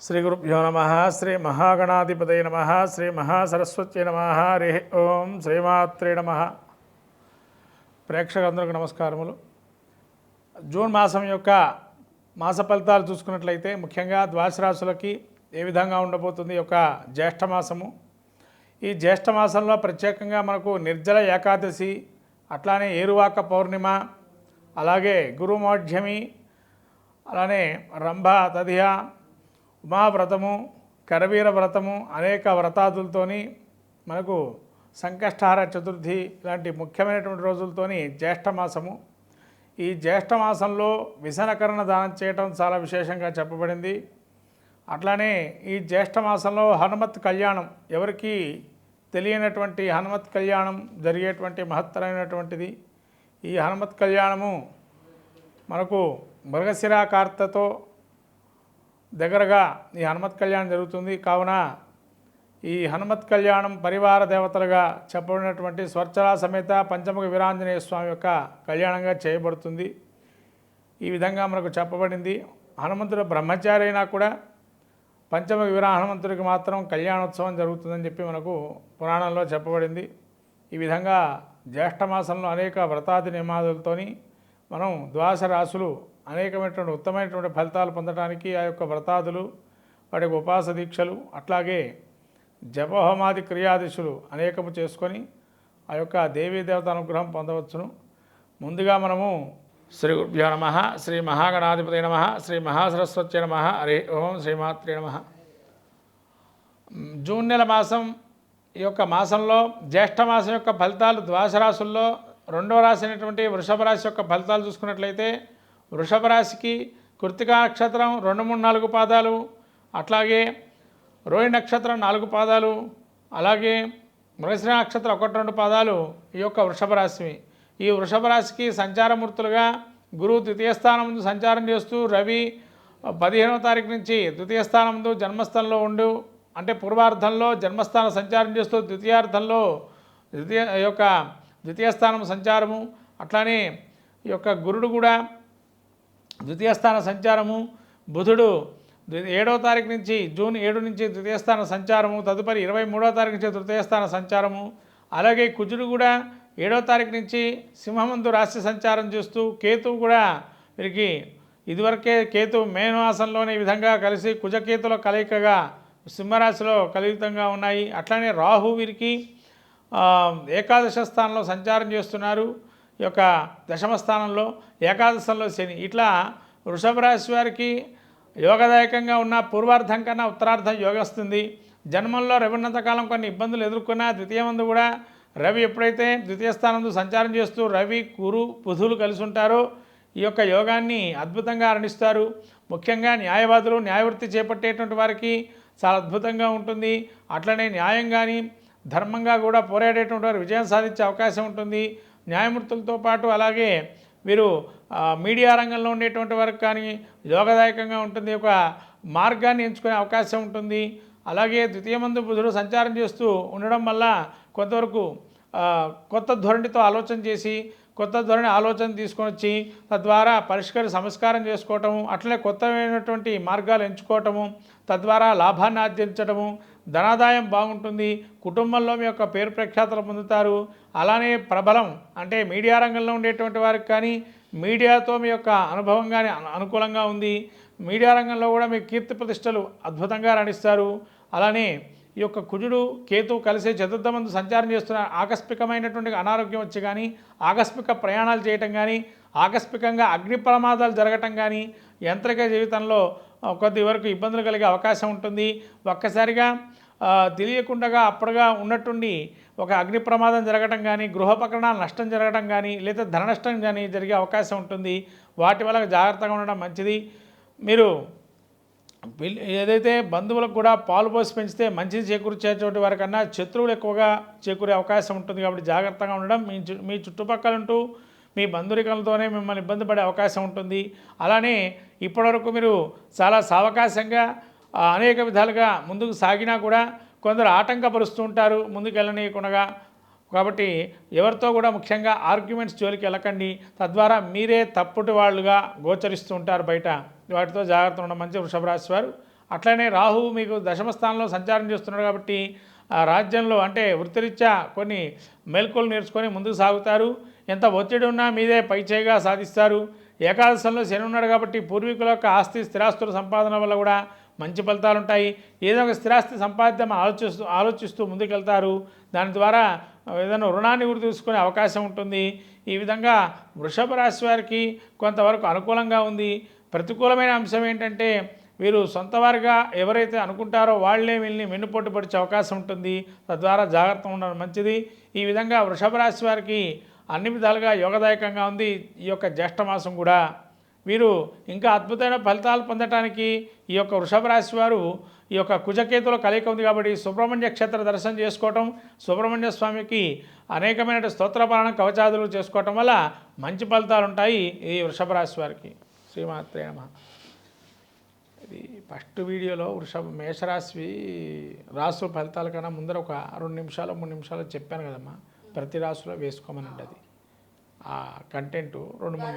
శ్రీ గురుభ్యో నమ శ్రీ మహాగణాధిపతయ నమ శ్రీ మహాసరస్వతి నమ హరి ఓం శ్రీమాత్రే నమ. ప్రేక్షకులందరికీ నమస్కారములు. జూన్ మాసం యొక్క మాస ఫలితాలు చూసుకున్నట్లయితే ముఖ్యంగా ద్వాదశ రాశులకి ఏ విధంగా ఉండబోతుంది యొక్క జ్యేష్ఠ మాసము. ఈ జ్యేష్ఠ మాసంలో ప్రత్యేకంగా మనకు నిర్జల ఏకాదశి అట్లానే ఏరువాక పౌర్ణిమ అలాగే గురుమోఢ్యమి అలానే రంభ తదియ ఉమావ్రతము కరవీర వ్రతము అనేక వ్రతాదులతోని మనకు సంకష్టహార చతుర్థి ఇలాంటి ముఖ్యమైనటువంటి రోజులతోని జ్యేష్ఠమాసము ఈ జ్యేష్ఠమాసంలో విసనకరణ దానం చేయటం చాలా విశేషంగా చెప్పబడింది. అట్లానే ఈ జ్యేష్ఠమాసంలో హనుమత్ కళ్యాణం ఎవరికి తెలియనటువంటి హనుమత్ కళ్యాణం జరిగేటువంటి మహత్తరమైనటువంటిది. ఈ హనుమత్ కళ్యాణము మనకు మృగశిరాకార్తతో దగ్గరగా ఈ హనుమత్ కళ్యాణం జరుగుతుంది. కావున ఈ హనుమత్ కళ్యాణం పరివార దేవతలుగా చెప్పబడినటువంటి స్వర్చల సమేత పంచముఖ వీరాంజనేయ స్వామి యొక్క కళ్యాణంగా చేయబడుతుంది. ఈ విధంగా మనకు చెప్పబడింది. హనుమంతుడు బ్రహ్మచారి అయినా కూడా పంచముఖ వీర హనుమంతుడికి మాత్రం కళ్యాణోత్సవం జరుగుతుందని చెప్పి మనకు పురాణంలో చెప్పబడింది. ఈ విధంగా జ్యేష్ఠమాసంలో అనేక వ్రతాది నియమాదులతోని మనం ద్వాదశ రాసులు అనేకమైనటువంటి ఉత్తమైనటువంటి ఫలితాలు పొందడానికి ఆ యొక్క వ్రతాదులు వాటి ఉపాస దీక్షలు అట్లాగే జపహోమాది క్రియాదిశులు అనేకము చేసుకొని ఆ యొక్క దేవీ దేవత అనుగ్రహం పొందవచ్చును. ముందుగా మనము శ్రీ గురుభ్యో నమ శ్రీ మహాగణాధిపతి నమ శ్రీ మహాసరస్వతి నమ హరి ఓం శ్రీమాత్రి నమ. జూన్ నెల మాసం ఈ యొక్క మాసంలో జ్యేష్ఠ మాసం యొక్క ఫలితాలు ద్వాసరాశుల్లో రెండవ రాశి అయినటువంటి వృషభ రాశి యొక్క ఫలితాలు చూసుకున్నట్లయితే వృషభ రాశికి కృతికా నక్షత్రం రెండు మూడు నాలుగు పాదాలు అట్లాగే రోహిణి నక్షత్రం నాలుగు పాదాలు అలాగే మృగశ్రీ నక్షత్రం ఒకటి రెండు పాదాలు ఈ యొక్క వృషభ రాశివి. ఈ వృషభ రాశికి సంచారమూర్తులుగా గురువు ద్వితీయ స్థానం ముందు సంచారం చేస్తూ రవి పదిహేనవ తారీఖు నుంచి ద్వితీయ స్థానం ముందు జన్మస్థలంలో ఉండు అంటే పూర్వార్ధంలో జన్మస్థానం సంచారం చేస్తూ ద్వితీయార్థంలో ద్వితీయ ఈ యొక్క ద్వితీయ స్థానం సంచారము అట్లానే ఈ యొక్క గురుడు కూడా ద్వితీయ స్థాన సంచారము బుధుడు ఏడవ తారీఖు నుంచి జూన్ ఏడు నుంచి ద్వితీయ స్థాన సంచారము తదుపరి ఇరవై మూడవ తారీఖు నుంచి తృతీయ స్థాన సంచారము. అలాగే కుజుడు కూడా ఏడవ తారీఖు నుంచి సింహమందు రాశి సంచారం చేస్తూ కేతువు కూడా వీరికి ఇదివరకే కేతు మేనమాసంలోనే ఈ విధంగా కలిసి కుజకేతుల కలయికగా సింహరాశిలో కలియుతంగా ఉన్నాయి. అట్లానే రాహు వీరికి ఏకాదశ స్థానంలో సంచారం చేస్తున్నారు. యొక్క దశమ స్థానంలో ఏకాదశంలో శని. ఇట్లా వృషభ రాశి వారికి యోగదాయకంగా ఉన్న పూర్వార్థం కన్నా ఉత్తరార్థం యోగిస్తుంది జన్మంలో రవి ఉన్నంతకాలం కొన్ని ఇబ్బందులు ఎదుర్కొన్నా ద్వితీయ మందు కూడా రవి ఎప్పుడైతే ద్వితీయ స్థానంలో సంచారం చేస్తూ రవి కురు బుధులు కలిసి ఉంటారో ఈ యొక్క యోగాన్ని అద్భుతంగా అరణిస్తారు ముఖ్యంగా న్యాయవాదులు న్యాయవృత్తి చేపట్టేటువంటి వారికి చాలా అద్భుతంగా ఉంటుంది. అట్లనే న్యాయం కానీ ధర్మంగా కూడా పోరాడేటువంటి వారు విజయం సాధించే అవకాశం ఉంటుంది. న్యాయమూర్తులతో పాటు అలాగే వీరు మీడియా రంగంలో ఉండేటువంటి వరకు కానీ యోగదాయకంగా ఉంటుంది ఒక మార్గాన్ని ఎంచుకునే అవకాశం ఉంటుంది. అలాగే ద్వితీయ మందు బుధుడు సంచారం చేస్తూ ఉండడం వల్ల కొంతవరకు కొత్త ధోరణితో ఆలోచన చేసి కొత్త ధోరణి ఆలోచన తీసుకొని వచ్చి తద్వారా పరిష్కరి సంస్కారం చేసుకోవటము అట్లనే కొత్తమైనటువంటి మార్గాలు ఎంచుకోవటము తద్వారా లాభాన్ని ఆర్జించడము ధనాదాయం బాగుంటుంది కుటుంబంలో మీ యొక్క పేరు ప్రఖ్యాతలు పొందుతారు. అలానే ప్రబలం అంటే మీడియా రంగంలో ఉండేటువంటి వారికి కానీ మీడియాతో మీ యొక్క అనుభవం కానీ అనుకూలంగా ఉంది. మీడియా రంగంలో కూడా మీ కీర్తి ప్రతిష్టలు అద్భుతంగా రాణిస్తారు. అలానే ఈ యొక్క కుజుడు కేతు కలిసి చతుర్థమందు సంచారం చేస్తున్న ఆకస్మికమైనటువంటి అనారోగ్యం వచ్చి కానీ ఆకస్మిక ప్రయాణాలు చేయటం కానీ ఆకస్మికంగా అగ్ని ప్రమాదాలు జరగటం కానీ యంత్రిక జీవితంలో కొద్ది వరకు ఇబ్బందులు కలిగే అవకాశం ఉంటుంది. ఒక్కసారిగా తెలియకుండా అప్పుడుగా ఉన్నట్టుండి ఒక అగ్ని ప్రమాదం జరగటం కానీ గృహోపకరణాలు నష్టం జరగటం కానీ లేదా ధన నష్టం కానీ జరిగే అవకాశం ఉంటుంది. వాటి వల్ల జాగ్రత్తగా ఉండడం మంచిది. మీరు ఏదైతే బంధువులకు కూడా పాలు పోసి పెంచితే మంచిది చేకూర్చేటువంటి వారికన్నా శత్రువులు ఎక్కువగా చేకూరే అవకాశం ఉంటుంది కాబట్టి జాగ్రత్తగా ఉండడం. మీ మీ చుట్టుపక్కల ఉంటూ మీ బంధురికలతోనే మిమ్మల్ని ఇబ్బంది పడే అవకాశం ఉంటుంది. అలానే ఇప్పటివరకు మీరు చాలా సావకాశంగా అనేక విధాలుగా ముందుకు సాగినా కూడా కొందరు ఆటంకపరుస్తూ ఉంటారు ముందుకు వెళ్ళనీయకుండా కాబట్టి ఎవరితో కూడా ముఖ్యంగా ఆర్గ్యుమెంట్స్ జోలికి వెళ్ళకండి. తద్వారా మీరే తప్పుటి వాళ్ళుగా గోచరిస్తూ ఉంటారు బయట. వాటితో జాగ్రత్త ఉండడం మంచి వృషభ రాశి వారు. అట్లనే రాహు మీకు దశమ స్థానంలో సంచారం చేస్తున్నాడు కాబట్టి ఆ రాజ్యంలో అంటే వృత్తిరీత్యా కొన్ని మెలకులు నేర్చుకొని ముందుకు సాగుతారు. ఎంత ఒత్తిడి ఉన్నా మీదే పైచేయిగా సాధిస్తారు. ఏకాదశంలో శని ఉన్నాడు కాబట్టి పూర్వీకుల యొక్క ఆస్తి స్థిరాస్తుల సంపాదన వల్ల కూడా మంచి ఫలితాలు ఉంటాయి. ఏదో ఒక స్థిరాస్తి సంపాదిద్దాం ఆలోచిస్తూ ఆలోచిస్తూ ముందుకెళ్తారు. దాని ద్వారా ఏదైనా రుణాన్ని కూడా తీసుకునే అవకాశం ఉంటుంది. ఈ విధంగా వృషభ రాశి వారికి కొంతవరకు అనుకూలంగా ఉంది. ప్రతికూలమైన అంశం ఏంటంటే వీరు సొంత వారిగా ఎవరైతే అనుకుంటారో వాళ్ళే వీళ్ళని వెన్నుపోటు పడిచే అవకాశం ఉంటుంది. తద్వారా జాగ్రత్త ఉండడం మంచిది. ఈ విధంగా వృషభ రాశి వారికి అన్ని విధాలుగా యోగదాయకంగా ఉంది. ఈ యొక్క జ్యేష్ఠమాసం కూడా వీరు ఇంకా అద్భుతమైన ఫలితాలు పొందటానికి ఈ యొక్క వృషభ రాశి వారు ఈ యొక్క కుజకేతుల కలయిక ఉంది కాబట్టి సుబ్రహ్మణ్య క్షేత్ర దర్శనం చేసుకోవటం సుబ్రహ్మణ్య స్వామికి అనేకమైన స్తోత్రపాలన కవచాదులు చేసుకోవటం వల్ల మంచి ఫలితాలు ఉంటాయి ఈ వృషభ రాశి వారికి. శ్రీమాత్రే నమ. ఇది ఫస్ట్ వీడియోలో వృషభ మేషరాశి రాసుల ఫలితాల కన్నా ముందర ఒక రెండు నిమిషాలు మూడు నిమిషాలు చెప్పాను కదమ్మా. ప్రతి రాశిలో వేసుకోమని అది ఆ కంటెంట్ రెండు మూడు